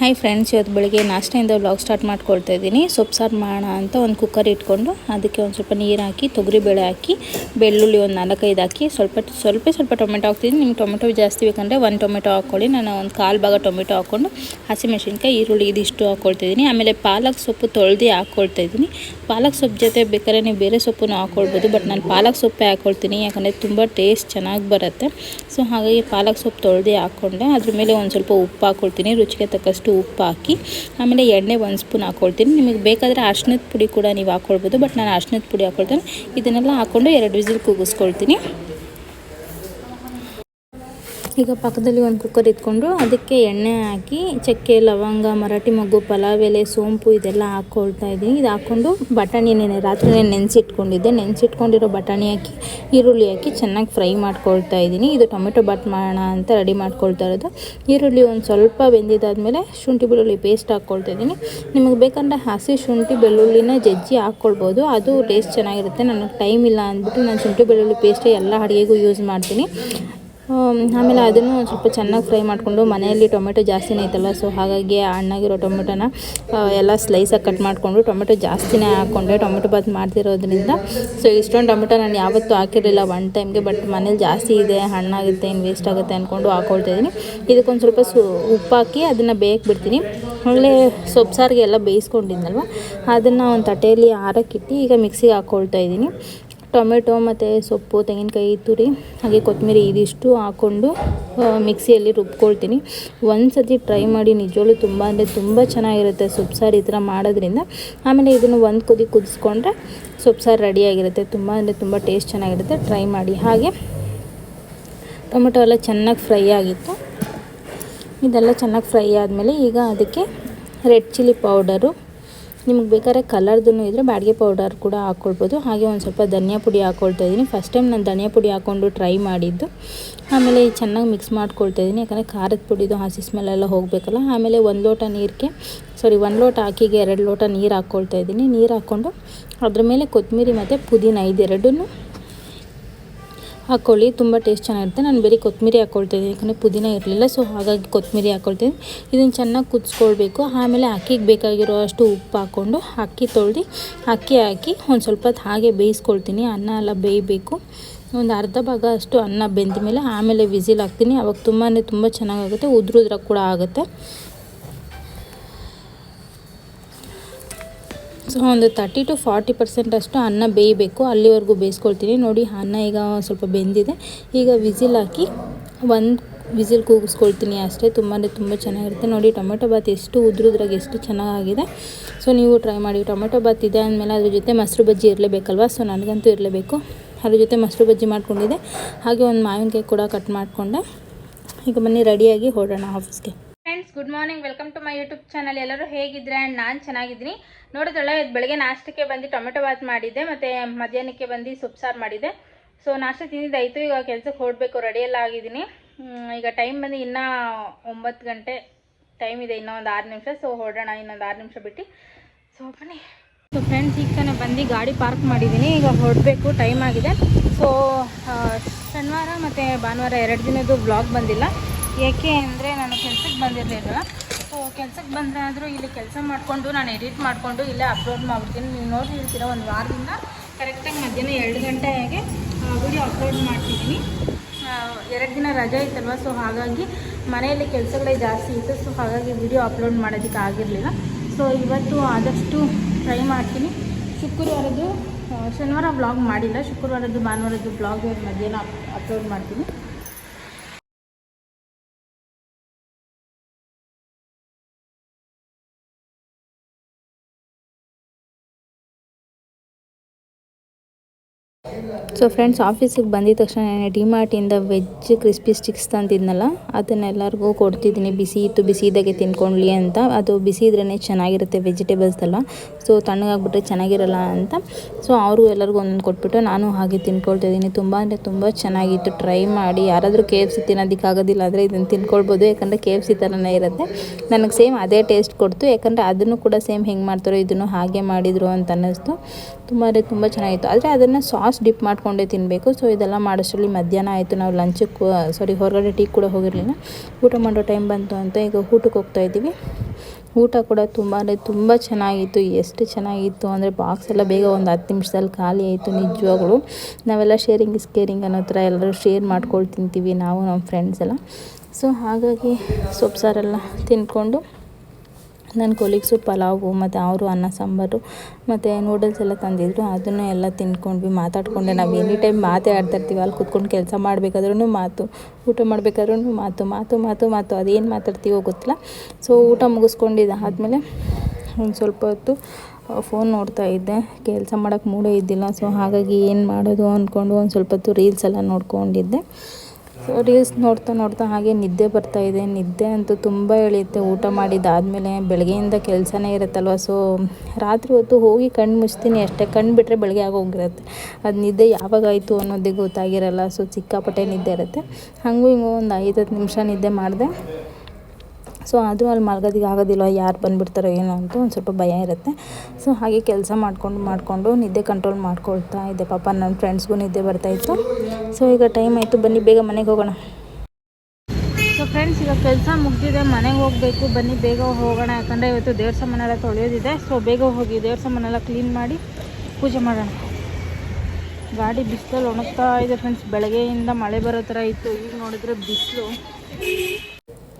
Hi friends ಇವತ್ತು ಬೆಳಿಗ್ಗೆ ನಾಷ್ಟೆಯಿಂದ vlog start ಮಾಡ್ಕೊಳ್ತಾ ಇದ್ದೀನಿ. ಸೊಪ್ಪು ಸಾರು ಮಾಡೋಣ ಅಂತ ಒಂದು ಕುಕ್ಕರ್ ಇಟ್ಕೊಂಡು ಅದಕ್ಕೆ ಒಂದು ಸ್ವಲ್ಪ ನೀರು ಹಾಕಿ ತೊಗರಿಬೇಳೆ ಹಾಕಿ, ಬೆಳ್ಳುಳ್ಳಿ ಒಂದು ನಾಲ್ಕೈದು ಹಾಕಿ, ಸ್ವಲ್ಪ ಸ್ವಲ್ಪ ಸ್ವಲ್ಪ ಟೊಮೆಟೊ ಹಾಕ್ತಿದ್ದೀನಿ. ನಿಮ್ಗೆ ಟೊಮೆಟೊ ಜಾಸ್ತಿ ಬೇಕಂದರೆ ಒಂದು ಟೊಮೆಟೊ ಹಾಕ್ಕೊಳ್ಳಿ. ನಾನು ಒಂದು ಕಾಲು ಭಾಗ ಟೊಮೆಟೊ ಹಾಕ್ಕೊಂಡು ಹಸಿಮೆಣಸಿನ್ಕಾಯಿ, ಈರುಳ್ಳಿ ಇದಿಷ್ಟು ಹಾಕ್ಕೊಳ್ತಿದ್ದೀನಿ ಆಮೇಲೆ ಪಾಲಕ್ ಸೊಪ್ಪು ತೊಳೆದು ಹಾಕ್ಕೊಳ್ತಾ ಇದ್ದೀನಿ. ಪಾಲಕ್ ಸೊಪ್ಪು ಜೊತೆ ಬೇಕಾದ್ರೆ ನೀವು ಬೇರೆ ಸೊಪ್ಪನ್ನು ಹಾಕ್ಕೊಳ್ಬೋದು, ಬಟ್ ನಾನು ಪಾಲಕ್ ಸೊಪ್ಪೇ ಹಾಕ್ಕೊಳ್ತೀನಿ. ಯಾಕಂದರೆ ತುಂಬ ಟೇಸ್ಟ್ ಚೆನ್ನಾಗಿ ಬರುತ್ತೆ. ಸೊ ಹಾಗಾಗಿ ಪಾಲಕ್ ಸೊಪ್ಪು ತೊಳೆದು ಹಾಕ್ಕೊಂಡೆ. ಅದ್ರ ಮೇಲೆ ಒಂದು ಸ್ವಲ್ಪ ಉಪ್ಪು ಹಾಕ್ಕೊಳ್ತೀನಿ. ರುಚಿಗೆ ತಕ್ಕಷ್ಟು ಉಪ್ಪು ಹಾಕಿ, ಆಮೇಲೆ ಎಣ್ಣೆ ಒಂದು ಸ್ಪೂನ್ ಹಾಕ್ಕೊಳ್ತೀನಿ ನಿಮಗೆ ಬೇಕಾದರೆ ಅರ್ಶಿನದ ಪುಡಿ ಕೂಡ ನೀವು ಹಾಕ್ಕೊಳ್ಬೋದು ಬಟ್ ನಾನು ಅರ್ಶಿನದ ಪುಡಿ ಹಾಕ್ಕೊಳ್ತೇನೆ ಇದನ್ನೆಲ್ಲ ಹಾಕ್ಕೊಂಡು ಎರಡು ವಿಸಿಲ್ ಕೂಗಿಸ್ಕೊಳ್ತೀನಿ ಈಗ ಪಕ್ಕದಲ್ಲಿ ಒಂದು ಕುಕ್ಕರ್ ಇಟ್ಕೊಂಡು ಅದಕ್ಕೆ ಎಣ್ಣೆ ಹಾಕಿ, ಚಕ್ಕೆ, ಲವಂಗ, ಮರಾಠಿ ಮೊಗ್ಗು, ಪಲಾವ್ ಎಲೆ, ಸೋಂಪು ಇದೆಲ್ಲ ಹಾಕ್ಕೊಳ್ತಾ ಇದ್ದೀನಿ. ಇದು ಹಾಕ್ಕೊಂಡು ಬಟಾಣಿ ನೆನೆ ರಾತ್ರಿ ನೆನೆಸಿಟ್ಕೊಂಡಿದ್ದೆ. ನೆನೆಸಿಟ್ಕೊಂಡಿರೋ ಬಟಾಣಿ ಹಾಕಿ, ಈರುಳ್ಳಿ ಹಾಕಿ ಚೆನ್ನಾಗಿ ಫ್ರೈ ಮಾಡ್ಕೊಳ್ತಾ ಇದ್ದೀನಿ. ಇದು ಟೊಮೆಟೊ ಬಟ್ ಮಾಡೋಣ ಅಂತ ರೆಡಿ ಮಾಡ್ಕೊಳ್ತಾ ಇರೋದು. ಈರುಳ್ಳಿ ಒಂದು ಸ್ವಲ್ಪ ಬೆಂದಿದ್ದಾದಮೇಲೆ ಶುಂಠಿ ಬೆಳ್ಳುಳ್ಳಿ ಪೇಸ್ಟ್ ಹಾಕ್ಕೊಳ್ತಾ ಇದ್ದೀನಿ. ನಿಮಗೆ ಬೇಕಂದರೆ ಹಸಿ ಶುಂಠಿ ಬೆಳ್ಳುಳ್ಳಿನ ಜಜ್ಜಿ ಹಾಕ್ಕೊಳ್ಬೋದು ಅದು ಟೇಸ್ಟ್ ಚೆನ್ನಾಗಿರುತ್ತೆ. ನನಗೆ ಟೈಮ್ ಇಲ್ಲ ಅಂದ್ಬಿಟ್ಟು ನಾನು ಶುಂಠಿ ಬೆಳ್ಳುಳ್ಳಿ ಪೇಸ್ಟೇ ಎಲ್ಲ ಅಡುಗೆಗೂ ಯೂಸ್ ಮಾಡ್ತೀನಿ. ಆಮೇಲೆ ಅದನ್ನು ಸ್ವಲ್ಪ ಚೆನ್ನಾಗಿ ಫ್ರೈ ಮಾಡಿಕೊಂಡು ಮನೆಯಲ್ಲಿ ಟೊಮೆಟೊ ಜಾಸ್ತಿನೇ ಐತಲ್ಲ ಸೊ ಹಾಗಾಗಿ ಹಣ್ಣಾಗಿರೋ ಟೊಮೆಟೊನ ಎಲ್ಲ ಸ್ಲೈಸಾಗಿ ಕಟ್ ಮಾಡಿಕೊಂಡು ಟೊಮೆಟೊ ಜಾಸ್ತಿನೇ ಹಾಕ್ಕೊಂಡೆ ಟೊಮೆಟೊ ಬಾತ್ ಮಾಡ್ತಿರೋದ್ರಿಂದ ಸೊ ಇಷ್ಟೊಂದು ಟೊಮೆಟೊ ನಾನು ಯಾವತ್ತೂ ಹಾಕಿರಲಿಲ್ಲ ಒನ್ ಟೈಮ್ಗೆ ಬಟ್ ಮನೇಲಿ ಜಾಸ್ತಿ ಇದೆ, ಹಣ್ಣಾಗುತ್ತೆ ಏನು ವೇಸ್ಟ್ ಆಗುತ್ತೆ ಅಂದ್ಕೊಂಡು ಹಾಕ್ಕೊಳ್ತಾ ಇದ್ದೀನಿ ಇದಕ್ಕೊಂದು ಸ್ವಲ್ಪ ಸು, ಉಪ್ಪು ಹಾಕಿ ಅದನ್ನು ಬೇಯಕ್ಕೆ ಬಿಡ್ತೀನಿ. ಒಳ್ಳೆ ಸೊಪ್ಪು ಸಾರಿಗೆ ಎಲ್ಲ ಬೇಯಿಸ್ಕೊಂಡಿದ್ನಲ್ವ, ಅದನ್ನು ಒಂದು ತಟ್ಟೆಯಲ್ಲಿ ಆರಕ್ಕಿಟ್ಟು ಈಗ ಮಿಕ್ಸಿಗೆ ಹಾಕ್ಕೊಳ್ತಾ ಇದ್ದೀನಿ ಟೊಮೆಟೊ ಮತ್ತು ಸೊಪ್ಪು, ತೆಂಗಿನಕಾಯಿ, ತುರಿ, ಹಾಗೆ ಕೊತ್ತಂಬರಿ ಇದಿಷ್ಟು ಹಾಕ್ಕೊಂಡು ಮಿಕ್ಸಿಯಲ್ಲಿ ರುಬ್ಕೊಳ್ತೀನಿ. ಒಂದು ಸತಿ ಟ್ರೈ ಮಾಡಿ ನಿಜವಾಗ್ಲೂ ತುಂಬ, ಅಂದರೆ ತುಂಬ ಚೆನ್ನಾಗಿರುತ್ತೆ ಸೊಪ್ಪು ಸಾರು ಈ ಥರ ಮಾಡೋದ್ರಿಂದ. ಆಮೇಲೆ ಇದನ್ನು ಒಂದು ಕುದಿ ಕುದಿಸ್ಕೊಂಡ್ರೆ ಸೊಪ್ಪು ಸಾರು ರೆಡಿಯಾಗಿರುತ್ತೆ ತುಂಬ, ಅಂದರೆ ತುಂಬ ಟೇಸ್ಟ್ ಚೆನ್ನಾಗಿರುತ್ತೆ. ಟ್ರೈ ಮಾಡಿ. ಹಾಗೆ ಟೊಮೆಟೊ ಎಲ್ಲ ಚೆನ್ನಾಗಿ ಫ್ರೈ ಆಗಿತ್ತು. ಇದೆಲ್ಲ ಚೆನ್ನಾಗಿ ಫ್ರೈ ಆದಮೇಲೆ ಈಗ ಅದಕ್ಕೆ ರೆಡ್ ಚಿಲ್ಲಿ ಪೌಡರು ನಿಮ್ಗೆ ಬೇಕಾದ್ರೆ ಕಲರ್ದೂ ಇದ್ದರೆ ಬ್ಯಾಡಿಗೆ ಪೌಡರ್ ಕೂಡ ಹಾಕ್ಕೊಳ್ಬೋದು ಹಾಗೆ ಒಂದು ಸ್ವಲ್ಪ ಧನಿಯಾ ಪುಡಿ ಹಾಕ್ಕೊಳ್ತಾ ಇದ್ದೀನಿ. ಫಸ್ಟ್ ಟೈಮ್ ನಾನು ಧನಿಯಾ ಪುಡಿ ಹಾಕ್ಕೊಂಡು ಟ್ರೈ ಮಾಡಿದ್ದು. ಆಮೇಲೆ ಚೆನ್ನಾಗಿ ಮಿಕ್ಸ್ ಮಾಡ್ಕೊಳ್ತಾ ಇದ್ದೀನಿ. ಯಾಕಂದರೆ ಖಾರದ ಪುಡಿದು ಹಸಿ ಸ್ಮೆಲ್ಲೆಲ್ಲ ಹೋಗಬೇಕಲ್ಲ. ಆಮೇಲೆ ಒಂದು ಲೋಟ ನೀರಿಗೆ ಸಾರಿ ಒಂದು ಲೋಟ ಹಾಕಿಗೆ ಎರಡು ಲೋಟ ನೀರು ಹಾಕ್ಕೊಳ್ತಾ ಇದ್ದೀನಿ. ನೀರು ಹಾಕ್ಕೊಂಡು ಅದ್ರ ಮೇಲೆ ಕೊತ್ತಂಬರಿ ಮತ್ತು ಪುದೀನ, ಇದೆರಡನ್ನೂ ಹಾಕ್ಕೊಳ್ಳಿ ತುಂಬ ಟೇಸ್ಟ್ ಚೆನ್ನಾಗಿರುತ್ತೆ. ನಾನು ಬರೀ ಕೊತ್ತಂಬರಿ ಹಾಕ್ಕೊಳ್ತಿದ್ದೀನಿ ಯಾಕಂದರೆ ಪುದೀನ ಇರಲಿಲ್ಲ ಸೊ ಹಾಗಾಗಿ ಕೊತ್ತಂಬರಿ ಹಾಕ್ಕೊಳ್ತೀನಿ ಇದನ್ನು ಚೆನ್ನಾಗಿ ಕುದಿಸ್ಕೊಳ್ಬೇಕು. ಆಮೇಲೆ ಅಕ್ಕಿಗೆ ಬೇಕಾಗಿರೋ ಅಷ್ಟು ಉಪ್ಪು ಹಾಕ್ಕೊಂಡು ಅಕ್ಕಿ ತೊಳ್ದು, ಅಕ್ಕಿ ಹಾಕಿ ಒಂದು ಸ್ವಲ್ಪ ಹಾಗೆ ಬೇಯಿಸ್ಕೊಳ್ತೀನಿ. ಅನ್ನ ಎಲ್ಲ ಬೇಯಬೇಕು. ಒಂದು ಅರ್ಧ ಭಾಗ ಅಷ್ಟು ಅನ್ನ ಬೆಂದ ಮೇಲೆ ಆಮೇಲೆ ವಿಸಿಲ್ ಹಾಕ್ತೀನಿ. ಅವಾಗ ತುಂಬಾ ತುಂಬ ಚೆನ್ನಾಗಾಗುತ್ತೆ. ಉದ್ರುದ್ರ ಕೂಡ ಆಗುತ್ತೆ. ಸೊ ಒಂದು ತರ್ಟಿ ಟು ಫಾರ್ಟಿ ಪರ್ಸೆಂಟ್ ಅಷ್ಟು ಅನ್ನ ಬೇಯಬೇಕು. ಅಲ್ಲಿವರೆಗೂ ಬೇಯಿಸ್ಕೊಳ್ತೀನಿ. ನೋಡಿ, ಅನ್ನ ಈಗ ಸ್ವಲ್ಪ ಬೆಂದಿದೆ. ಈಗ ವಿಸಿಲ್ ಹಾಕಿ ಒಂದು ವಿಸಿಲ್ ಕೂಗಿಸ್ಕೊಳ್ತೀನಿ ಅಷ್ಟೇ. ತುಂಬ ಅಂದರೆ ತುಂಬ ಚೆನ್ನಾಗಿರುತ್ತೆ. ನೋಡಿ, ಟೊಮೆಟೊ ಬಾತ್ ಎಷ್ಟು ಉದ್ರುದ್ರಾಗ ಎಷ್ಟು ಚೆನ್ನಾಗಿದೆ ಸೊ ನೀವು ಟ್ರೈ ಮಾಡಿ. ಟೊಮೆಟೊ ಬಾತ್ ಇದೆ ಅಂದಮೇಲೆ ಅದ್ರ ಜೊತೆ ಮೊಸರು ಬಜ್ಜಿ ಇರಲೇಬೇಕಲ್ವ? ಸೊ ನನಗಂತೂ ಇರಲೇಬೇಕು. ಅದ್ರ ಜೊತೆ ಮೊಸರು ಬಜ್ಜಿ ಮಾಡ್ಕೊಂಡಿದ್ದೆ. ಹಾಗೆ ಒಂದು ಮಾವಿನಕಾಯಿ ಕೂಡ ಕಟ್ ಮಾಡಿಕೊಂಡೆ. ಈಗ ಬನ್ನಿ ರೆಡಿಯಾಗಿ ಹೊರಡೋಣ ಆಫೀಸ್ಗೆ friends good morning welcome to my YouTube channel ಎಲ್ಲರೂ ಹೇಗಿದ್ರೆ ಆ್ಯಂಡ್ ನಾನು ಚೆನ್ನಾಗಿದ್ದೀನಿ. ನೋಡಿದ್ರಲ್ಲ ಬೆಳಗ್ಗೆ ನಾಷ್ಟಕ್ಕೆ ಬಂದು ಟೊಮೆಟೊ ಬಾತ್ ಮಾಡಿದ್ದೆ, ಮತ್ತು ಮಧ್ಯಾಹ್ನಕ್ಕೆ ಬಂದು ಸೊಪ್ಪು ಸಾರು ಮಾಡಿದ್ದೆ. ಸೊ ನಾಷ್ಟ ತಿಂದಿದ್ದಾಯಿತು ಈಗ ಕೆಲಸಕ್ಕೆ ಹೊರಡಬೇಕು ರೆಡಿಯೆಲ್ಲ ಆಗಿದ್ದೀನಿ. ಈಗ ಟೈಮ್ ಬಂದು ಇನ್ನೂ ಒಂಬತ್ತು ಗಂಟೆ ಟೈಮ್ ಇದೆ, ಇನ್ನೂ ಒಂದು ಆರು ನಿಮಿಷ. ಸೊ ಹೊರಡೋಣ ಇನ್ನೊಂದು ಆರು ನಿಮಿಷ ಬಿಟ್ಟು. ಸೊ ಬನ್ನಿ. ಸೊ ಫ್ರೆಂಡ್ಸ್ ಈಗ ತಾನೇ ಬಂದು ಗಾಡಿ ಪಾರ್ಕ್ ಮಾಡಿದ್ದೀನಿ. ಈಗ ಹೊರಡಬೇಕು ಟೈಮ್ ಆಗಿದೆ. ಸೊ ಶನಿವಾರ ಮತ್ತು ಭಾನುವಾರ ಎರಡು ದಿನದ್ದು ಬ್ಲಾಗ್ ಬಂದಿಲ್ಲ. ಏಕೆ ಅಂದರೆ ನಾನು ಕೆಲ್ಸಕ್ಕೆ ಬಂದಿರಲಿಲ್ಲ. ಸೊ ಕೆಲ್ಸಕ್ಕೆ ಬಂದರೆ ಆದರೂ ಇಲ್ಲಿ ಕೆಲಸ ಮಾಡಿಕೊಂಡು, ನಾನು ಎಡಿಟ್ ಮಾಡಿಕೊಂಡು ಇಲ್ಲೇ ಅಪ್ಲೋಡ್ ಮಾಡಿಬಿಡ್ತೀನಿ. ನೀವು ನೋಡಿ ಹೇಳ್ತೀರ, ಒಂದು ವಾರದಿಂದ ಕರೆಕ್ಟಾಗಿ ಮಧ್ಯಾಹ್ನ ಎರಡು ಗಂಟೆಗೆ ವಿಡಿಯೋ ಅಪ್ಲೋಡ್ ಮಾಡ್ತಿದ್ದೀನಿ. ಎರಡು ದಿನ ರಜೆ ಇತ್ತಲ್ವ ಸೊ ಹಾಗಾಗಿ ಮನೆಯಲ್ಲಿ ಕೆಲಸಗಳೇ ಜಾಸ್ತಿ ಇತ್ತು ಸೊ ಹಾಗಾಗಿ ವಿಡಿಯೋ ಅಪ್ಲೋಡ್ ಮಾಡೋದಕ್ಕೆ ಆಗಿರಲಿಲ್ಲ. ಸೊ ಇವತ್ತು ಆದಷ್ಟು ಟ್ರೈ ಮಾಡ್ತೀನಿ. ಶುಕ್ರವಾರದ್ದು ಶನಿವಾರ ಬ್ಲಾಗ್ ಮಾಡಿಲ್ಲ. ಶುಕ್ರವಾರದ್ದು, ಭಾನುವಾರದ್ದು ಬ್ಲಾಗ್ ಮಧ್ಯಾಹ್ನ ಅಪ್ಲೋಡ್ ಮಾಡ್ತೀನಿ. ಸೊ ಫ್ರೆಂಡ್ಸ್ ಆಫೀಸಿಗೆ ಬಂದಿದ ತಕ್ಷಣ ನಾನು ಡಿಮಾರ್ಟಿಂದ ವೆಜ್ ಕ್ರಿಸ್ಪಿ ಸ್ಟಿಕ್ಸ್ ತಂದಿದ್ನಲ್ಲ ಅದನ್ನೆಲ್ಲರಿಗೂ ಕೊಡ್ತಿದ್ದೀನಿ. ಬಿಸಿ ಇತ್ತು, ಬಿಸಿ ಇದ್ದಾಗೆ ತಿನ್ಕೊಳ್ಳಿ ಅಂತ. ಅದು ಬಿಸಿ ಇದ್ರೇ ಚೆನ್ನಾಗಿರುತ್ತೆ ವೆಜಿಟೇಬಲ್ಸ್ ಎಲ್ಲ ಸೊ ತಣ್ಣಗಾಗ್ಬಿಟ್ರೆ ಚೆನ್ನಾಗಿರಲ್ಲ ಅಂತ. ಸೊ ಅವರು ಎಲ್ಲರಿಗೂ ಒಂದೊಂದು ಕೊಟ್ಬಿಟ್ಟು ನಾನು ಹಾಗೆ ತಿನ್ಕೊಳ್ತಾ ಇದ್ದೀನಿ. ತುಂಬ ಅಂದರೆ ತುಂಬ ಚೆನ್ನಾಗಿತ್ತು. ಟ್ರೈ ಮಾಡಿ. ಯಾರಾದರೂ ಕೆ ಎಫ್ ಸಿ ತಿನ್ನೋದಕ್ಕಾಗೋದಿಲ್ಲ ಆದರೆ ಇದನ್ನು ತಿನ್ಕೊಳ್ಬೋದು. ಯಾಕಂದರೆ ಕೆ ಎಫ್ ಸಿ ಥರನೇ ಇರುತ್ತೆ. ನನಗೆ ಸೇಮ್ ಅದೇ ಟೇಸ್ಟ್ ಕೊಡ್ತು. ಯಾಕಂದರೆ ಅದನ್ನು ಕೂಡ ಸೇಮ್ ಹೆಂಗೆ ಮಾಡ್ತಾರೋ ಇದನ್ನು ಹಾಗೆ ಮಾಡಿದರು ಅಂತ ಅನ್ನಿಸ್ತು. ತುಂಬ ಅಂದರೆ ತುಂಬ ಚೆನ್ನಾಗಿತ್ತು. ಆದರೆ ಅದನ್ನು ಸಾಸ್ ಡಿಪ್ ಮಾಡಿಕೊಂಡೇ ತಿನ್ನಬೇಕು ಸೊ ಇದೆಲ್ಲ ಮಾಡೋಷ್ಟರಲ್ಲಿ ಮಧ್ಯಾಹ್ನ ಆಯಿತು. ನಾವು ಲಂಚಕ್ಕೆ ಸಾರಿ ಹೊರಗಡೆ ಟೀ ಕೂಡ ಹೋಗಿರಲಿಲ್ಲ. ಊಟ ಮಾಡೋ ಟೈಮ್ ಬಂತು ಅಂತ ಈಗ ಊಟಕ್ಕೆ ಹೋಗ್ತಾ ಇದ್ದೀವಿ. ಊಟ ಕೂಡ ತುಂಬ ಅಂದರೆ ತುಂಬ ಚೆನ್ನಾಗಿತ್ತು. ಎಷ್ಟು ಚೆನ್ನಾಗಿತ್ತು ಅಂದರೆ ಬಾಕ್ಸ್ ಎಲ್ಲ ಬೇಗ ಒಂದು ಹತ್ತು ನಿಮಿಷದಲ್ಲಿ ಖಾಲಿ ಆಯಿತು ನಿಜವಾಗ್ಲೂ. ನಾವೆಲ್ಲ ಶೇರಿಂಗ್ ಇಸ್ ಕೇರಿಂಗ್ ಅನ್ನೋ ಥರ ಎಲ್ಲರೂ ಶೇರ್ ಮಾಡ್ಕೊಂಡು ತಿಂತೀವಿ, ನಾವು, ನಮ್ಮ ಫ್ರೆಂಡ್ಸ್ ಎಲ್ಲ. ಸೊ ಹಾಗಾಗಿ ಸೊಪ್ಪು ಸಾರೆಲ್ಲ ತಿಂದ್ಕೊಂಡು ನನ್ನ ಕೊಲೀಗ್ಸು ಪಲಾವು ಮತ್ತು ಅವರು ಅನ್ನ, ಸಾಂಬಾರು ಮತ್ತು ನೂಡಲ್ಸ್ ಎಲ್ಲ ತಂದಿದ್ದರು ಅದನ್ನು ಎಲ್ಲ ತಿಂದ್ಕೊಂಡ್ವಿ, ಮಾತಾಡಿಕೊಂಡೆ. ನಾವು ಎನಿ ಟೈಮ್ ಮಾತೇ ಆಡ್ತಾ ಇರ್ತೀವಿ. ಅಲ್ಲಿ ಕೂತ್ಕೊಂಡು ಕೆಲಸ ಮಾಡಬೇಕಾದ್ರೂ ಮಾತು, ಊಟ ಮಾಡಬೇಕಾದ್ರೂ ಮಾತು ಮಾತು ಮಾತು ಮಾತು. ಅದೇನು ಮಾತಾಡ್ತೀವೋ ಗೊತ್ತಿಲ್ಲ. ಸೊ ಊಟ ಮುಗಿಸ್ಕೊಂಡಿದ್ದು ಆದಮೇಲೆ ಒಂದು ಸ್ವಲ್ಪ ಹೊತ್ತು ಫೋನ್ ನೋಡ್ತಾ ಇದ್ದೆ. ಕೆಲಸ ಮಾಡೋಕ್ಕೆ ಮೂಡೇ ಇದ್ದಿಲ್ಲ. ಸೊ ಹಾಗಾಗಿ ಏನು ಮಾಡೋದು ಅಂದ್ಕೊಂಡು ಒಂದು ಸ್ವಲ್ಪ ಹೊತ್ತು ರೀಲ್ಸ್ ಎಲ್ಲ ನೋಡ್ಕೊಂಡಿದ್ದೆ. ರೀಲ್ಸ್ ನೋಡ್ತಾ ನೋಡ್ತಾ ಹಾಗೆ ನಿದ್ದೆ ಬರ್ತಾ ಇದೆ. ನಿದ್ದೆ ಅಂತೂ ತುಂಬ ಎಳೆಯುತ್ತೆ. ಊಟ ಮಾಡಿದ್ದಾದಮೇಲೆ ಬೆಳಗ್ಗೆಯಿಂದ ಕೆಲಸನೇ ಇರುತ್ತಲ್ವ? ಸೊ ರಾತ್ರಿ ಹೊತ್ತು ಹೋಗಿ ಕಣ್ಣು ಮುಚ್ತೀನಿ ಅಷ್ಟೇ. ಕಣ್ಣು ಬಿಟ್ಟರೆ ಬೆಳಗ್ಗೆ ಆಗೋಗಿರುತ್ತೆ ಅದು ನಿದ್ದೆ ಯಾವಾಗಾಯಿತು ಅನ್ನೋದೇ ಗೊತ್ತಾಗಿರಲ್ಲ. ಸೊ ಸಿಕ್ಕಾಪಟ್ಟೆ ನಿದ್ದೆ ಇರುತ್ತೆ. ಹಾಗೂ ಹಿಂಗೂ ಒಂದು ಐದು ಹತ್ತು ನಿಮಿಷ ನಿದ್ದೆ ಮಾಡಿದೆ. ಸೊ ಆದರೂ ಅಲ್ಲಿ ಮಲ್ಗೋದಿಕ್ಕೆ ಆಗೋದಿಲ್ಲ ಯಾರು ಬಂದುಬಿಡ್ತಾರೋ ಏನೋ ಅಂತ ಒಂದು ಸ್ವಲ್ಪ ಭಯ ಇರುತ್ತೆ. ಸೊ ಹಾಗೆ ಕೆಲಸ ಮಾಡಿಕೊಂಡು ಮಾಡಿಕೊಂಡು ನಿದ್ದೆ ಕಂಟ್ರೋಲ್ ಮಾಡ್ಕೊಳ್ತಾ ಇದ್ದೆ. ಪಾಪ ನನ್ನ ಫ್ರೆಂಡ್ಸ್ಗೂ ನಿದ್ದೆ ಬರ್ತಾಯಿತ್ತು ಸೊ ಈಗ ಟೈಮ್ ಆಯಿತು. ಬನ್ನಿ, ಬೇಗ ಮನೆಗೆ ಹೋಗೋಣ. ಸೊ ಫ್ರೆಂಡ್ಸ್ ಈಗ ಕೆಲಸ ಮುಗಿದಿದೆ. ಮನೆಗೆ ಹೋಗಬೇಕು. ಬನ್ನಿ, ಬೇಗ ಹೋಗೋಣ. ಯಾಕಂದರೆ ಇವತ್ತು ದೇವ್ರ ಸಾಮಾನೆಲ್ಲ ತೊಳೆಯೋದಿದೆ. ಸೊ ಬೇಗ ಹೋಗಿ ದೇವ್ರ ಸಾಮಾನೆಲ್ಲ ಕ್ಲೀನ್ ಮಾಡಿ ಪೂಜೆ ಮಾಡೋಣ. ಗಾಡಿ ಬಿಸಿಲಲ್ಲಿ ಒಣಗ್ತಾ ಇದೆ ಫ್ರೆಂಡ್ಸ್ ಬೆಳಗ್ಗೆಯಿಂದ ಮಳೆ ಬರೋ ಥರ ಇತ್ತು. ಈಗ ನೋಡಿದ್ರೆ ಬಿಸಿಲು.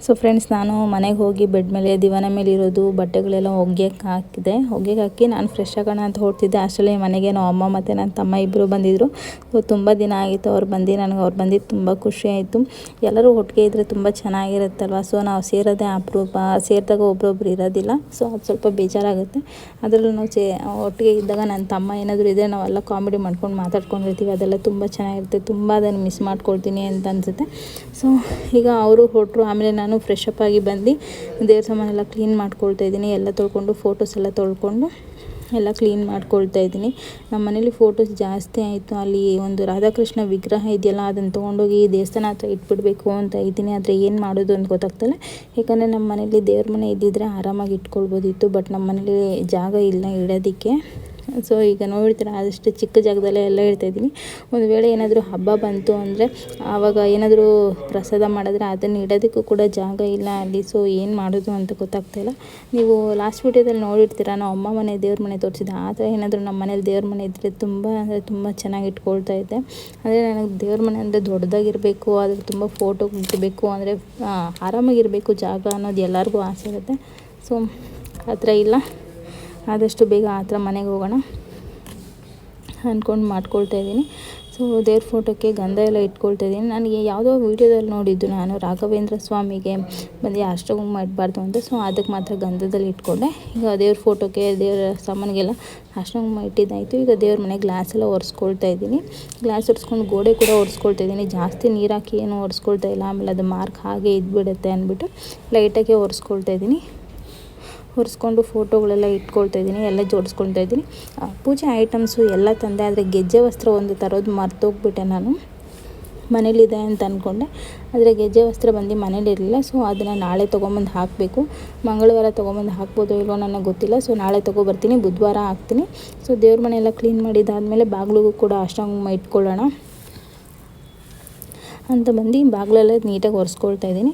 ಸೊ ಫ್ರೆಂಡ್ಸ್ ನಾನು ಮನೆಗೆ ಹೋಗಿ ಬೆಡ್ ಮೇಲೆ, ದಿವಾನ ಮೇಲೆ ಇರೋದು, ಬಟ್ಟೆಗಳೆಲ್ಲ ಒಗ್ಯಕ್ಕೆ ಹಾಕಿದೆ. ಒಗ್ಯಕ್ಕೆ ಹಾಕಿ ನಾನು ಫ್ರೆಶ್ ಆಗೋಣ ಅಂತ ಹೊರಟಿದ್ದೆ. ಅಷ್ಟರಲ್ಲಿ ಮನೆಗೆ ನಮ್ಮ ಅಮ್ಮ ಮತ್ತು ನನ್ನ ತಮ್ಮ ಇಬ್ಬರು ಬಂದಿದ್ದರು ಸೊ ತುಂಬ ದಿನ ಆಗಿತ್ತು ಅವ್ರು ಬಂದು, ನನಗೆ ಅವ್ರು ಬಂದಿದ್ದು ತುಂಬ ಖುಷಿ ಆಯಿತು. ಎಲ್ಲರೂ ಒಟ್ಟಿಗೆ ಇದ್ದರೆ ತುಂಬ ಚೆನ್ನಾಗಿರುತ್ತಲ್ವ? ಸೊ ನಾವು ಸೇರೋದೇ ಅಪರೂಪ. ಸೇರಿದಾಗ ಒಬ್ರೊಬ್ರು ಇರೋದಿಲ್ಲ. ಸೊ ಅದು ಸ್ವಲ್ಪ ಬೇಜಾರಾಗುತ್ತೆ. ಅದರಲ್ಲೂ ನಾವು ಸೇ ಒಟ್ಟಿಗೆ ಇದ್ದಾಗ ನನ್ನ ತಮ್ಮ ಏನಾದರೂ ಇದ್ದರೆ ನಾವೆಲ್ಲ ಕಾಮಿಡಿ ಮಾಡ್ಕೊಂಡು ಮಾತಾಡ್ಕೊಂಡಿರ್ತೀವಿ. ಅದೆಲ್ಲ ತುಂಬ ಚೆನ್ನಾಗಿರುತ್ತೆ. ತುಂಬ ಅದನ್ನು ಮಿಸ್ ಮಾಡ್ಕೊಳ್ತೀನಿ ಅಂತ ಅನಿಸುತ್ತೆ. ಸೊ ಈಗ ಅವರು ಹೊರಟರು ಆಮೇಲೆ ನಾನು ಫ್ರೆಶ್ ಅಪ್ ಆಗಿ ಬಂದು ದೇವ್ರ ಸಾಮಾನೆಲ್ಲ ಕ್ಲೀನ್ ಮಾಡ್ಕೊಳ್ತಾ ಇದ್ದೀನಿ. ಎಲ್ಲ ತೊಳ್ಕೊಂಡು ಫೋಟೋಸ್ ಎಲ್ಲ ತೊಳ್ಕೊಂಡು ಎಲ್ಲ ಕ್ಲೀನ್ ಮಾಡ್ಕೊಳ್ತಾ ಇದ್ದೀನಿ. ನಮ್ಮ ಮನೇಲಿ ಫೋಟೋಸ್ ಜಾಸ್ತಿ ಆಯಿತು. ಅಲ್ಲಿ ಒಂದು ರಾಧಾಕೃಷ್ಣ ವಿಗ್ರಹ ಇದೆಯಲ್ಲ, ಅದನ್ನು ತೊಗೊಂಡೋಗಿ ದೇವಸ್ಥಾನ ಹತ್ರ ಇಟ್ಬಿಡಬೇಕು ಅಂತ ಇದ್ದೀನಿ. ಆದರೆ ಏನು ಮಾಡೋದು ಅಂತ ಗೊತ್ತಾಗ್ತಲ್ಲ. ಯಾಕಂದರೆ ನಮ್ಮ ಮನೇಲಿ ದೇವ್ರ ಮನೆ ಇದ್ದಿದ್ರೆ ಆರಾಮಾಗಿ ಇಟ್ಕೊಳ್ಬೋದಿತ್ತು. ಬಟ್ ನಮ್ಮ ಮನೇಲಿ ಜಾಗ ಇಲ್ಲ ಇಡೋದಕ್ಕೆ. ಸೊ ಈಗ ನೋಡ್ತೀರ ಆದಷ್ಟು ಚಿಕ್ಕ ಜಾಗದಲ್ಲೇ ಎಲ್ಲ ಇಡ್ತಾಯಿದ್ದೀನಿ ಒಂದು ವೇಳೆ ಏನಾದರೂ ಹಬ್ಬ ಬಂತು ಅಂದರೆ, ಆವಾಗ ಏನಾದರೂ ಪ್ರಸಾದ ಮಾಡಿದ್ರೆ ಅದನ್ನು ಇಡೋದಕ್ಕೂ ಕೂಡ ಜಾಗ ಇಲ್ಲ ಅಲ್ಲಿ. ಸೊ ಏನು ಮಾಡೋದು ಅಂತ ಗೊತ್ತಾಗ್ತಾಯಿಲ್ಲ ನೀವು ಲಾಸ್ಟ್ ವೀಡಿಯೋದಲ್ಲಿ ನೋಡಿರ್ತೀರ, ನಾವು ಅಮ್ಮ ಮನೆ, ದೇವ್ರ ಮನೆ ತೋರಿಸಿದ್ದೆ. ಆ ಥರ ಏನಾದರೂ ನಮ್ಮ ಮನೇಲಿ ದೇವ್ರ ಮನೆ ಇದ್ದರೆ ತುಂಬ ಅಂದರೆ ತುಂಬ ಚೆನ್ನಾಗಿ ಇಟ್ಕೊಳ್ತಾ ಇದ್ದೆ. ಅಂದರೆ ನನಗೆ ದೇವ್ರ ಮನೆ ಅಂದರೆ ದೊಡ್ಡದಾಗಿರಬೇಕು ಅದಕ್ಕೆ ತುಂಬ ಫೋಟೋ ಇಡಬೇಕು ಅಂದರೆ ಆರಾಮಾಗಿರಬೇಕು ಜಾಗ ಅನ್ನೋದು ಎಲ್ಲರಿಗೂ ಆಸೆ ಇರುತ್ತೆ. ಸೊ ಆ ಥರ ಇಲ್ಲ. ಆದಷ್ಟು ಬೇಗ ಆ ಥರ ಮನೆಗೆ ಹೋಗೋಣ ಅಂದ್ಕೊಂಡು ಮಾಡ್ಕೊಳ್ತಾ ಇದ್ದೀನಿ. ಸೊ ದೇವ್ರ ಫೋಟೋಕ್ಕೆ ಗಂಧ ಎಲ್ಲ ಇಟ್ಕೊಳ್ತಾ ಇದ್ದೀನಿ. ನನಗೆ ಯಾವುದೋ ವೀಡಿಯೋದಲ್ಲಿ ನೋಡಿದ್ದು ನಾನು ರಾಘವೇಂದ್ರ ಸ್ವಾಮಿಗೆ ಬಂದು ಅಷ್ಟಗುಮ್ಮ ಮಾಡಬಾರ್ದು ಅಂತ. ಸೊ ಅದಕ್ಕೆ ಮಾತ್ರ ಗಂಧದಲ್ಲಿ ಇಟ್ಕೊಂಡೆ. ಈಗ ದೇವ್ರ ಫೋಟೋಕ್ಕೆ ದೇವರ ಸಾಮಾನಿಗೆಲ್ಲ ಅಷ್ಟಗುಮ್ಮ ಇಟ್ಟಿದ್ದಾಯಿತು. ಈಗ ದೇವ್ರ ಮನೆ ಗ್ಲಾಸ್ ಎಲ್ಲ ಒರೆಸ್ಕೊಳ್ತಾ ಇದ್ದೀನಿ. ಗ್ಲಾಸ್ ಒರೆಸ್ಕೊಂಡು ಗೋಡೆ ಕೂಡ ಒರೆಸ್ಕೊಳ್ತಾ ಇದ್ದೀನಿ. ಜಾಸ್ತಿ ನೀರು ಹಾಕಿ ಏನು ಒರೆಸ್ಕೊಳ್ತಾ ಇಲ್ಲ. ಆಮೇಲೆ ಅದು ಮಾರ್ಕ್ ಹಾಗೆ ಇದ್ಬಿಡುತ್ತೆ ಅಂದ್ಬಿಟ್ಟು ಲೈಟಾಗಿ ಒರೆಸ್ಕೊಳ್ತಾ ಇದ್ದೀನಿ. ಒರೆಸ್ಕೊಂಡು ಫೋಟೋಗಳೆಲ್ಲ ಇಟ್ಕೊಳ್ತಾ ಇದ್ದೀನಿ, ಎಲ್ಲ ಜೋಡಿಸ್ಕೊಳ್ತಾ ಇದ್ದೀನಿ. ಪೂಜೆ ಐಟಮ್ಸು ಎಲ್ಲ ತಂದೆ, ಆದರೆ ಗೆಜ್ಜೆ ವಸ್ತ್ರ ಒಂದು ತರೋದು ಮರ್ತೋಗ್ಬಿಟ್ಟೆ ನಾನು. ಮನೇಲಿದೆ ಅಂತ ಅಂದ್ಕೊಂಡೆ ಆದರೆ ಗೆಜ್ಜೆ ವಸ್ತ್ರ ಬಂದು ಮನೇಲಿರಲಿಲ್ಲ ಸೊ ಅದನ್ನು ನಾಳೆ ತೊಗೊಂಬಂದು ಹಾಕಬೇಕು. ಮಂಗಳವಾರ ತೊಗೊಂಬಂದು ಹಾಕ್ಬೋದು ಇಲ್ವೋ ನನಗೆ ಗೊತ್ತಿಲ್ಲ, ಸೊ ನಾಳೆ ತೊಗೊಬರ್ತೀನಿ, ಬುಧವಾರ ಹಾಕ್ತೀನಿ. ಸೊ ದೇವ್ರ ಮನೆಯೆಲ್ಲ ಕ್ಲೀನ್ ಮಾಡಿದ್ದಾದಮೇಲೆ ಬಾಗಿಲಿಗೂ ಕೂಡ ಅಷ್ಟಾಂಗ ಇಟ್ಕೊಳ್ಳೋಣ. ಅಂತ ಬಂದು ಬಾಗಿಲೆಲ್ಲ ನೀಟಾಗಿ ಒರೆಸ್ಕೊಳ್ತಾ ಇದ್ದೀನಿ.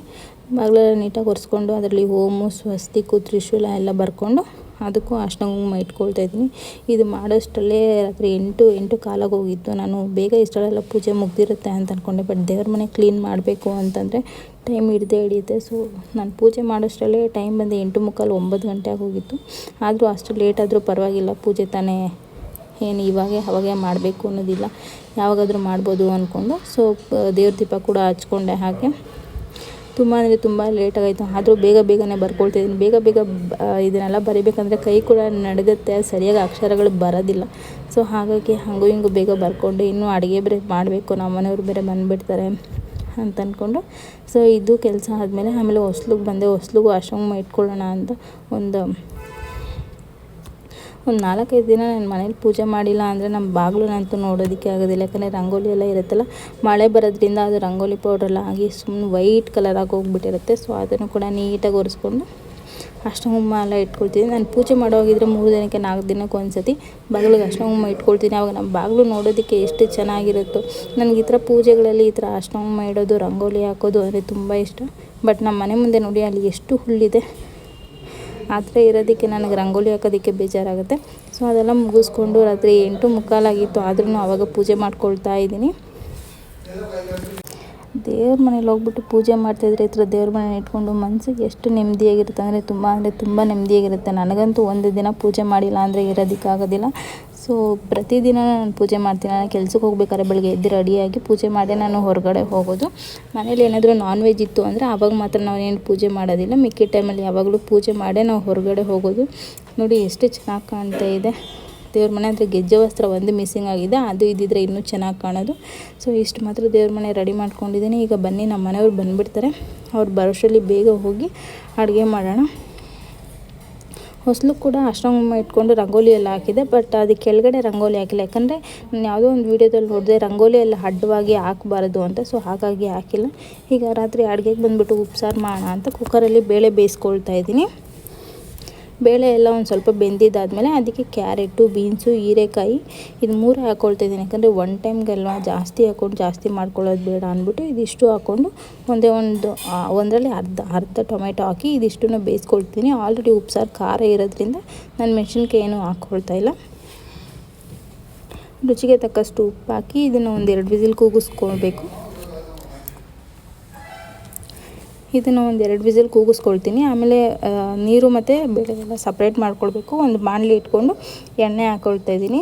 ಬಾಗಿಲೆಲ್ಲ ನೀಟಾಗಿ ಒರೆಸ್ಕೊಂಡು ಅದರಲ್ಲಿ ಓಮು ಸ್ವಸ್ತಿಕು ತ್ರಿಶೂಲ ಎಲ್ಲ ಬರ್ಕೊಂಡು ಅದಕ್ಕೂ ಅರ್ಶಿನ ಇಟ್ಕೊಳ್ತಾ ಇದ್ದೀನಿ. ಇದು ಮಾಡೋಷ್ಟರಲ್ಲೇ ರಾತ್ರಿ ಎಂಟು ಎಂಟು ಕಾಲಾಗಿ ಹೋಗಿತ್ತು. ನಾನು ಬೇಗ ಇಷ್ಟರಲ್ಲೆಲ್ಲ ಪೂಜೆ ಮುಗ್ದಿರುತ್ತೆ ಅಂತ ಅಂದ್ಕೊಂಡೆ ಬಟ್ ದೇವ್ರ ಮನೆ ಕ್ಲೀನ್ ಮಾಡಬೇಕು ಅಂತಂದರೆ ಟೈಮ್ ಹಿಡ್ದೇ ಹಿಡಿಯುತ್ತೆ. ಸೊ, ನಾನು ಪೂಜೆ ಮಾಡೋಷ್ಟರಲ್ಲೇ ಟೈಮ್ ಬಂದು ಎಂಟು ಮುಕ್ಕಾಲು ಒಂಬತ್ತು ಗಂಟೆ ಆಗೋಗಿತ್ತು ಆದರೂ ಅಷ್ಟು ಲೇಟ್ ಆದರೂ ಪರವಾಗಿಲ್ಲ, ಪೂಜೆ ತಾನೇ ಏನು ಇವಾಗೆ, ಅವಾಗೆ ಮಾಡಬೇಕು ಅನ್ನೋದಿಲ್ಲ. ಯಾವಾಗಾದರೂ ಮಾಡ್ಬೋದು ಅಂದ್ಕೊಂಡು ಸೊ ದೇವ್ರ ದೀಪ ಕೂಡ ಹಚ್ಕೊಂಡೆ ಹಾಗೆ. ತುಂಬ ಅಂದರೆ ತುಂಬ ಲೇಟಾಗಾಯಿತು ಆದರೂ ಬೇಗ ಬೇಗನೆ ಬರ್ಕೊಳ್ತಿದ್ದೀನಿ ಬೇಗ ಬೇಗ ಇದನ್ನೆಲ್ಲ ಬರಿಬೇಕಂದ್ರೆ ಕೈ ಕೂಡ ನಡೆದತ್ತೆ. ಸರಿಯಾಗಿ ಅಕ್ಷರಗಳು ಬರೋದಿಲ್ಲ. ಸೊ ಹಾಗಾಗಿ ಹಾಗೂ ಹಿಂಗೂ ಬೇಗ ಬರ್ಕೊಂಡು, ಇನ್ನೂ ಅಡುಗೆ ಬೇರೆ ಮಾಡಬೇಕು. ನಮ್ಮ ಮನೆಯವ್ರು ಬೇರೆ ಬಂದುಬಿಡ್ತಾರೆ ಅಂತ ಅಂದ್ಕೊಂಡು ಸೊ ಇದು ಕೆಲಸ ಆದಮೇಲೆ ಆಮೇಲೆ ಹೊಸ್ಲಿಗೆ ಬಂದೆ. ಹೊಸ್ಲಿಗೂ ಅಷ್ಟೊಂಗೆ ಇಟ್ಕೊಳ್ಳೋಣ ಅಂತ ಒಂದು ಒಂದು ನಾಲ್ಕೈದು ದಿನ ನಾನು ಮನೇಲಿ ಪೂಜೆ ಮಾಡಿಲ್ಲ ಅಂದರೆ ನಮ್ಮ ಬಾಗಿಲನ್ನಂತೂ ನೋಡೋದಕ್ಕೆ ಆಗೋದಿಲ್ಲ. ಯಾಕಂದರೆ ರಂಗೋಲಿ ಎಲ್ಲ ಇರುತ್ತಲ್ಲ, ಮಳೆ ಬರೋದ್ರಿಂದ ಅದು ರಂಗೋಲಿ ಪೌಡ್ರೆಲ್ಲ ಆಗಿ ಸುಮ್ಮನೆ ವೈಟ್ ಕಲರಾಗಿ ಹೋಗ್ಬಿಟ್ಟಿರುತ್ತೆ. ಸೊ ಅದನ್ನು ಕೂಡ ನೀಟಾಗಿ ಒರೆಸ್ಕೊಂಡು ಅಷ್ಟಂಗುಮ್ಮ ಎಲ್ಲ ಇಟ್ಕೊಳ್ತೀನಿ. ನಾನು ಪೂಜೆ ಮಾಡೋಗಿದ್ರೆ ಮೂರು ದಿನಕ್ಕೆ ನಾಲ್ಕು ದಿನಕ್ಕೆ ಒಂದು ಸತಿ ಬಾಗಿಲಿಗೆ ಅಷ್ಟಂಗುಮ್ಮ ಇಟ್ಕೊಳ್ತೀನಿ. ಆವಾಗ ನಮ್ಮ ಬಾಗಿಲು ನೋಡೋದಕ್ಕೆ ಎಷ್ಟು ಚೆನ್ನಾಗಿರುತ್ತೋ. ನನಗೆ ಈ ಥರ ಪೂಜೆಗಳಲ್ಲಿ ಈ ಥರ ಅಷ್ಟಂಗುಮ್ಮ ಇಡೋದು, ರಂಗೋಲಿ ಹಾಕೋದು ಅಂದರೆ ತುಂಬ ಇಷ್ಟ. ಬಟ್ ನಮ್ಮ ಮನೆ ಮುಂದೆ ನೋಡಿ ಅಲ್ಲಿ ಎಷ್ಟು ಹುಲ್ಲಿದೆ. ಆ ಥರ ಇರೋದಕ್ಕೆ ನನಗೆ ರಂಗೋಲಿ ಹಾಕೋದಕ್ಕೆ ಬೇಜಾರಾಗುತ್ತೆ. ಸೊ ಅದೆಲ್ಲ ಮುಗಿಸ್ಕೊಂಡು ರಾತ್ರಿ ಎಂಟು ಮುಕ್ಕಾಲಾಗಿತ್ತು. ಆದ್ರೂ ಆವಾಗ ಪೂಜೆ ಮಾಡ್ಕೊಳ್ತಾ ಇದ್ದೀನಿ. ದೇವ್ರ ಮನೇಲಿ ಹೋಗ್ಬಿಟ್ಟು ಪೂಜೆ ಮಾಡ್ತಾಯಿದ್ರೆ ಈ ಥರ ದೇವ್ರ ಮನೇಲಿ ಇಟ್ಕೊಂಡು ಮನಸ್ಸಿಗೆ ಎಷ್ಟು ನೆಮ್ಮದಿಯಾಗಿರುತ್ತೆ ಅಂದರೆ ತುಂಬ ಅಂದರೆ ತುಂಬ ನೆಮ್ಮದಿಯಾಗಿರುತ್ತೆ. ನನಗಂತೂ ಒಂದು ದಿನ ಪೂಜೆ ಮಾಡಿಲ್ಲ ಅಂದರೆ ಇರೋದಕ್ಕಾಗೋದಿಲ್ಲ ಸೊ ಪ್ರತಿದಿನ ನಾನು ಪೂಜೆ ಮಾಡ್ತೀನಿ. ನಾನು ಕೆಲ್ಸಕ್ಕೆ ಹೋಗ್ಬೇಕಾದ್ರೆ ಬೆಳಗ್ಗೆ ಎದ್ದು ರೆಡಿಯಾಗಿ ಪೂಜೆ ಮಾಡಿ ನಾನು ಹೊರಗಡೆ ಹೋಗೋದು. ಮನೇಲಿ ಏನಾದರೂ ನಾನ್ ವೆಜ್ ಇತ್ತು ಅಂದರೆ ಆವಾಗ ಮಾತ್ರ ನಾವು ಏನು ಪೂಜೆ ಮಾಡೋದಿಲ್ಲ. ಮಿಕ್ಕಿ ಟೈಮಲ್ಲಿ ಯಾವಾಗಲೂ ಪೂಜೆ ಮಾಡೇ ನಾವು ಹೊರಗಡೆ ಹೋಗೋದು. ನೋಡಿ ಎಷ್ಟು ಚೆನ್ನಾಗಿ ಕಾಣ್ತಾ ಇದೆ. ದೇವ್ರ ಮನೆ ಅಂದರೆ ಗೆಜ್ಜೆ ವಸ್ತ್ರ ಒಂದು ಮಿಸ್ಸಿಂಗ್ ಆಗಿದೆ. ಅದು ಇದ್ದಿದ್ರೆ ಇನ್ನೂ ಚೆನ್ನಾಗಿ ಕಾಣೋದು. ಸೊ ಇಷ್ಟು ಮಾತ್ರ ದೇವ್ರ ಮನೆ ರೆಡಿ ಮಾಡ್ಕೊಂಡಿದ್ದೀನಿ. ಈಗ ಬನ್ನಿ ನಮ್ಮ ಮನೆಯವ್ರು ಬಂದುಬಿಡ್ತಾರೆ. ಅವ್ರು ಬರೋಷ್ಟರಲ್ಲಿ ಬೇಗ ಹೋಗಿ ಅಡುಗೆ ಮಾಡೋಣ. ಹೊಸಲು ಕೂಡ ಅಷ್ಟೊಂದು ಇಟ್ಕೊಂಡು ರಂಗೋಲಿ ಎಲ್ಲ ಹಾಕಿದೆ ಬಟ್ ಅದು ಕೆಳಗಡೆ ರಂಗೋಲಿ ಹಾಕಿಲ್ಲ. ಯಾಕಂದರೆ ನಾನು ಯಾವುದೋ ಒಂದು ವೀಡಿಯೋದಲ್ಲಿ ನೋಡಿದೆ ರಂಗೋಲಿ ಎಲ್ಲ ಅಡ್ಡವಾಗಿ ಹಾಕಬಾರ್ದು ಅಂತ ಸೊ ಹಾಗಾಗಿ ಹಾಕಿಲ್ಲ. ಈಗ ರಾತ್ರಿ ಅಡುಗೆಗೆ ಬಂದುಬಿಟ್ಟು ಉಪ್ಸಾರು ಮಾಡೋಣ ಅಂತ ಕುಕ್ಕರಲ್ಲಿ ಬೇಳೆ ಬೇಯಿಸ್ಕೊಳ್ತಾ ಇದ್ದೀನಿ. ಬೇಳೆ ಎಲ್ಲ ಒಂದು ಸ್ವಲ್ಪ ಬೆಂದಿದ್ದಾದಮೇಲೆ ಅದಕ್ಕೆ ಕ್ಯಾರೆಟು, ಬೀನ್ಸು, ಹೀರೆಕಾಯಿ ಇದು ಮೂರು ಹಾಕ್ಕೊಳ್ತಿದ್ದೀನಿ ಯಾಕಂದರೆ ಒನ್ ಟೈಮ್ಗೆಲ್ವ ಜಾಸ್ತಿ ಹಾಕ್ಕೊಂಡು ಜಾಸ್ತಿ ಮಾಡ್ಕೊಳ್ಳೋದು ಬೇಡ ಅಂದ್ಬಿಟ್ಟು ಇದಿಷ್ಟು ಹಾಕ್ಕೊಂಡು ಒಂದೇ ಒಂದು ಒಂದರಲ್ಲಿ ಅರ್ಧ ಅರ್ಧ ಟೊಮೆಟೊ ಹಾಕಿ ಇದಿಷ್ಟನ್ನು ಬೇಯಿಸ್ಕೊಳ್ತೀನಿ. ಆಲ್ರೆಡಿ ಉಪ್ಸಾರು ಖಾರ ಇರೋದ್ರಿಂದ ನಾನು ಮೆಣಸಿನ್ಕಾಯಿ ಏನೂ ಹಾಕ್ಕೊಳ್ತಾ ಇಲ್ಲ. ರುಚಿಗೆ ತಕ್ಕಷ್ಟು ಉಪ್ಪು ಹಾಕಿ ಇದನ್ನು ಒಂದೆರಡು ವಿಸಿಲ್ ಕೂಗಿಸ್ಕೊಳ್ಬೇಕು. ಇದನ್ನು ಒಂದು ಎರಡು ವಿಸಿಲ್ ಕೂಗಿಸ್ಕೊಳ್ತೀನಿ. ಆಮೇಲೆ ನೀರು ಮತ್ತು ಬೇಳೆ ಎಲ್ಲ ಸಪ್ರೇಟ್ ಮಾಡ್ಕೊಳ್ಬೇಕು. ಒಂದು ಬಾಣಲಿ ಇಟ್ಕೊಂಡು ಎಣ್ಣೆ ಹಾಕ್ಕೊಳ್ತಾ ಇದ್ದೀನಿ.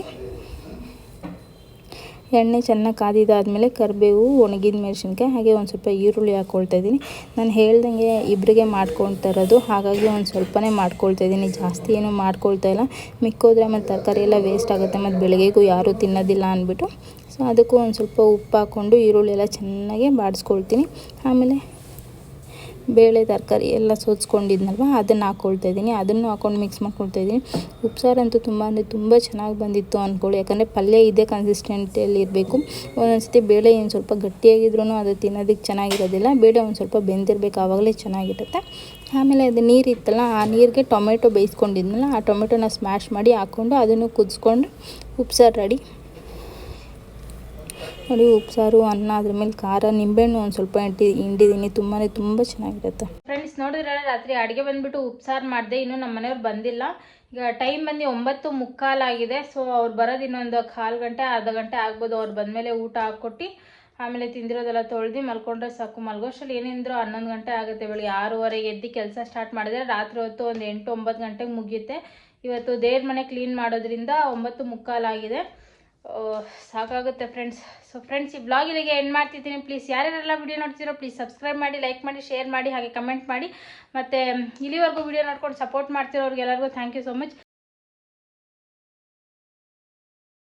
ಎಣ್ಣೆ ಚೆನ್ನಾಗಿ ಕಾದಿದ್ದಾದಮೇಲೆ ಕರಿಬೇವು, ಒಣಗಿದ ಮೆಣಸಿನ್ಕಾಯಿ, ಹಾಗೆ ಒಂದು ಸ್ವಲ್ಪ ಈರುಳ್ಳಿ ಹಾಕ್ಕೊಳ್ತಾ ಇದ್ದೀನಿ. ನಾನು ಹೇಳ್ದಂಗೆ ಇಬ್ಬರಿಗೆ ಮಾಡ್ಕೊಳ್ತಾ ಇರೋದು ಹಾಗಾಗಿ ಒಂದು ಸ್ವಲ್ಪನೇ ಮಾಡ್ಕೊಳ್ತಾ ಇದ್ದೀನಿ. ಜಾಸ್ತಿ ಏನು ಮಾಡ್ಕೊಳ್ತಾ ಇಲ್ಲ. ಮಿಕ್ಕೋದ್ರೆ ಮತ್ತು ತರಕಾರಿ ಎಲ್ಲ ವೇಸ್ಟ್ ಆಗುತ್ತೆ. ಮತ್ತು ಬೆಳಗ್ಗೆಗೂ ಯಾರೂ ತಿನ್ನೋದಿಲ್ಲ ಅಂದ್ಬಿಟ್ಟು. ಸೊ ಅದಕ್ಕೂ ಒಂದು ಸ್ವಲ್ಪ ಉಪ್ಪು ಹಾಕ್ಕೊಂಡು ಈರುಳ್ಳಿ ಎಲ್ಲ ಚೆನ್ನಾಗೆ ಬಾಡಿಸ್ಕೊಳ್ತೀನಿ. ಆಮೇಲೆ ಬೇಳೆ, ತರಕಾರಿ ಎಲ್ಲ ಸೋಸ್ಕೊಂಡಿದ್ನಲ್ವ ಅದನ್ನು ಹಾಕ್ಕೊಳ್ತಾ ಇದ್ದೀನಿ. ಅದನ್ನು ಹಾಕ್ಕೊಂಡು ಮಿಕ್ಸ್ ಮಾಡ್ಕೊಳ್ತಾ ಇದ್ದೀನಿ. ಉಪ್ಸಾರಂತೂ ತುಂಬ ಅಂದರೆ ತುಂಬ ಚೆನ್ನಾಗಿ ಬಂದಿತ್ತು ಅಂದ್ಕೊಳ್ಳಿ ಯಾಕಂದರೆ ಪಲ್ಯ ಇದೇ ಕನ್ಸಿಸ್ಟೆಂಟಲ್ಲಿ ಇರಬೇಕು. ಒಂದೊಂದ್ಸತಿ ಬೇಳೆ ಏನು ಸ್ವಲ್ಪ ಗಟ್ಟಿಯಾಗಿದ್ರೂ ಅದು ತಿನ್ನೋದಕ್ಕೆ ಚೆನ್ನಾಗಿರೋದಿಲ್ಲ. ಬೇಳೆ ಒಂದು ಸ್ವಲ್ಪ ಬೆಂದಿರಬೇಕು. ಆವಾಗಲೇ ಚೆನ್ನಾಗಿರುತ್ತೆ. ಆಮೇಲೆ ಅದು ನೀರು ಇತ್ತಲ್ಲ, ಆ ನೀರಿಗೆ ಟೊಮೆಟೊ ಬೇಯಿಸ್ಕೊಂಡಿದ್ನಲ್ಲ, ಆ ಟೊಮೆಟೊನ ಸ್ಮ್ಯಾಶ್ ಮಾಡಿ ಹಾಕ್ಕೊಂಡು ಅದನ್ನು ಕುದಿಸ್ಕೊಂಡು ಉಪ್ಸಾರು ರೆಡಿ ನೋಡಿ ಉಪ್ಸಾರು, ಅನ್ನ, ಅದ್ರ ಮೇಲೆ ಖಾರ, ನಿಂಬೆಹಣ್ಣು ಒಂದು ಸ್ವಲ್ಪ ಹಿಂಡಿ ಹಿಂಡಿದ್ದೀನಿ ತುಂಬಾ ತುಂಬ ಚೆನ್ನಾಗಿರುತ್ತೆ. ಫ್ರೆಂಡ್ಸ್ ನೋಡಿದ್ರೆ ರಾತ್ರಿ ಅಡುಗೆ ಬಂದುಬಿಟ್ಟು ಉಪ್ಸಾರು ಮಾಡಿದೆ. ಇನ್ನೂ ನಮ್ಮ ಮನೆಯವ್ರು ಬಂದಿಲ್ಲ. ಈಗ ಟೈಮ್ ಬಂದು ಒಂಬತ್ತು ಮುಕ್ಕಾಲಾಗಿದೆ ಸೊ ಅವ್ರು ಬರೋದು ಇನ್ನೊಂದು ಕಾಲು ಗಂಟೆ, ಅರ್ಧ ಗಂಟೆ ಆಗ್ಬೋದು. ಅವ್ರು ಬಂದಮೇಲೆ ಊಟ ಹಾಕ್ಕೊಟ್ಟು, ಆಮೇಲೆ ತಿಂದಿರೋದೆಲ್ಲ ತೊಳ್ದು ಮಲ್ಕೊಂಡ್ರೆ ಸಾಕು. ಮಲ್ಗೋಷ್ಟರಲ್ಲಿ ಏನಿದ್ರು ಹನ್ನೊಂದು ಗಂಟೆ ಆಗುತ್ತೆ ಬೆಳಿಗ್ಗೆ ಆರೂವರೆಗೆ ಎದ್ದು ಕೆಲಸ ಸ್ಟಾರ್ಟ್ ಮಾಡಿದ್ರೆ ರಾತ್ರಿ ಹೊತ್ತು ಒಂದು ಎಂಟು, ಒಂಬತ್ತು ಗಂಟೆಗೆ ಮುಗಿಯುತ್ತೆ. ಇವತ್ತು ದೇವ್ರ ಮನೆ ಕ್ಲೀನ್ ಮಾಡೋದ್ರಿಂದ ಒಂಬತ್ತು ಮುಕ್ಕಾಲಾಗಿದೆ ಸಾಕಾಗುತ್ತೆ ಫ್ರೆಂಡ್ಸ್ ಸೊ ಫ್ರೆಂಡ್ಸ್ ಈ ಬ್ಲಾಗ್ ಇಲ್ಲಿಗೆ ಎಂಡ್ ಮಾಡ್ತಿದ್ದೀನಿ. ಪ್ಲೀಸ್ ಯಾರ್ಯಾರೆಲ್ಲ ವಿಡಿಯೋ ನೋಡ್ತಿರೋ ಪ್ಲೀಸ್ ಸಬ್ಸ್ಕ್ರೈಬ್ ಮಾಡಿ ಲೈಕ್ ಮಾಡಿ ಶೇರ್ ಮಾಡಿ, ಹಾಗೆ ಕಮೆಂಟ್ ಮಾಡಿ. ಮತ್ತು, ಇಲ್ಲಿವರೆಗೂ ವೀಡಿಯೋ ನೋಡ್ಕೊಂಡು ಸಪೋರ್ಟ್ ಮಾಡ್ತಿರೋರಿಗೆಲ್ಲರಿಗೂ ಥ್ಯಾಂಕ್ ಯು ಸೊ ಮಚ್